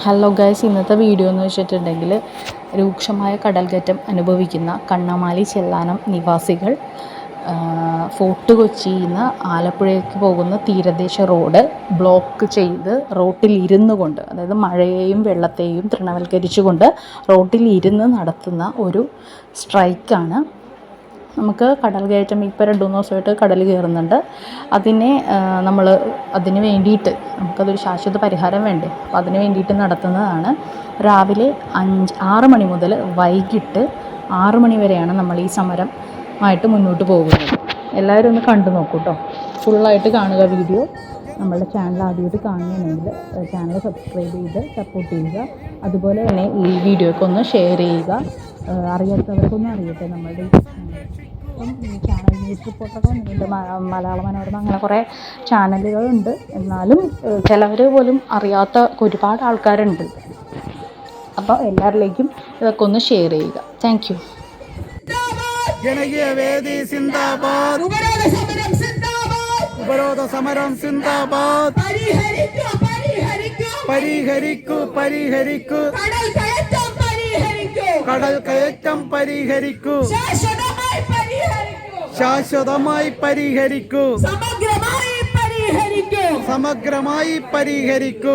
Hello guys ഇന്നത്തെ video എന്ന് വെച്ചിട്ടുണ്ടെങ്കിൽ രൂക്ഷമായ കടൽകയറ്റം അനുഭവിക്കുന്ന കണ്ണമാലി ചെല്ലാനം നിവാസികൾ ഫോർട്ട് കൊച്ചിയിൽ നിന്ന് ആലപ്പുഴയ്ക്ക് പോകുന്ന തീരദേശ റോഡ് ബ്ലോക്ക് ചെയ്ത് റോട്ടിൽ ഇരുന്നു കൊണ്ട് അതായത് മഴയെയും വെള്ളത്തെയും തൃണവൽക്കരിച്ചുകൊണ്ട് റോട്ടിൽ ഇരുന്ന് നടത്തുന്ന ഒരു സ്ട്രൈക്കാണ് നമുക്ക് കടൽ കയറ്റം ഇപ്പോൾ രണ്ട് മൂന്ന് ദിവസമായിട്ട് കടൽ കയറുന്നുണ്ട്. അതിനെ നമ്മൾ അതിന് വേണ്ടിയിട്ട് നമുക്കതൊരു ശാശ്വത പരിഹാരം വേണ്ടേ? അപ്പോൾ അതിന് വേണ്ടിയിട്ട് നടത്തുന്നതാണ്. രാവിലെ അഞ്ച് ആറ് മണി മുതൽ വൈകിട്ട് ആറ് മണി വരെയാണ് നമ്മൾ ഈ സമരം ആയിട്ട് മുന്നോട്ട് പോകുന്നത്. എല്ലാവരും ഒന്ന് കണ്ടു നോക്കൂ കേട്ടോ ഫുള്ളായിട്ട് കാണുക വീഡിയോ. നമ്മളുടെ ചാനൽ ആദ്യമായിട്ട് കാണുകയാണെങ്കിൽ ചാനൽ സബ്സ്ക്രൈബ് ചെയ്ത് സപ്പോർട്ട് ചെയ്യുക. അതുപോലെ തന്നെ ഈ വീഡിയോയ്ക്ക് ഒന്ന് ഷെയർ ചെയ്യുക. അറിയാത്തവർക്കൊന്നും അറിയട്ടെ നമ്മളുടെ ഈ ഇപ്പം ചാനൽ ന്യൂസ് റിപ്പോർട്ടൊക്കെ മലയാള മനോരമ അങ്ങനെ കുറേ ചാനലുകളുണ്ട് എന്നാലും ചിലവർ പോലും അറിയാത്ത ഒരുപാട് ആൾക്കാരുണ്ട്. അപ്പോൾ എല്ലാവരിലേക്കും ഇതൊക്കെ ഒന്ന് ഷെയർ ചെയ്യുക. താങ്ക് യു ജനകീയ വേദി സിന്ദാബാദ്. ഉപരോധ സമരം സിന്ദാബാദ് ഉപരോധ സമരം സിന്ദാബാദ്. പരിഹരിക്കൂ പരിഹരിക്കൂ. കടൽ കയറ്റം പരിഹരിക്കൂ. കടൽ കയറ്റം പരിഹരിക്കൂ. സമഗ്രമായി പരിഹരിക്കൂ. എല്ലാവർക്കും പരിഹരിക്കൂ.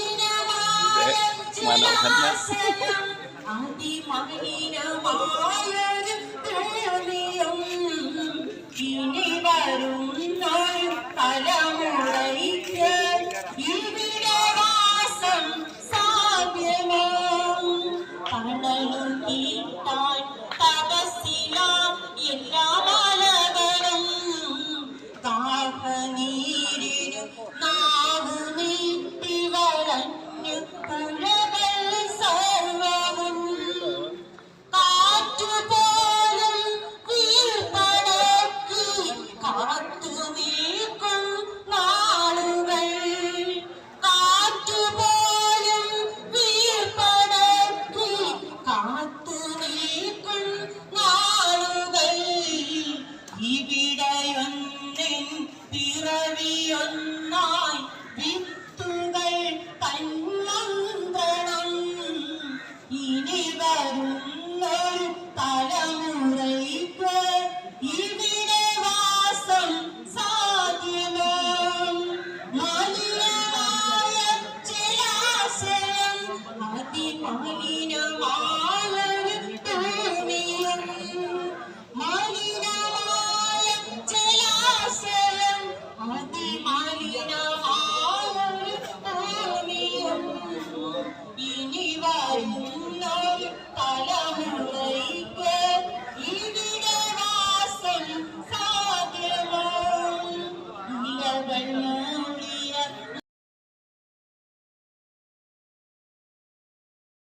മനോഹരൻ ഇനി വരുന്നൊരു തലമുറയ്ക്ക് ഇവിടെ വാസം സാധ്യമോ കടലും തീട്ടാൻ തപസ്സില എല്ലാ മലകളും താഹനീരിനും നാ പിറവിയൊന്നായി വിത്തുകൾ കണ്ണന്തണം. ഇനി വരുന്നൊരു തലമുറയ്ക്ക് ഇവിടെ വാസം സാധ്യമോ? മലിനമായ ചിലാശയം അതിമലിനമായ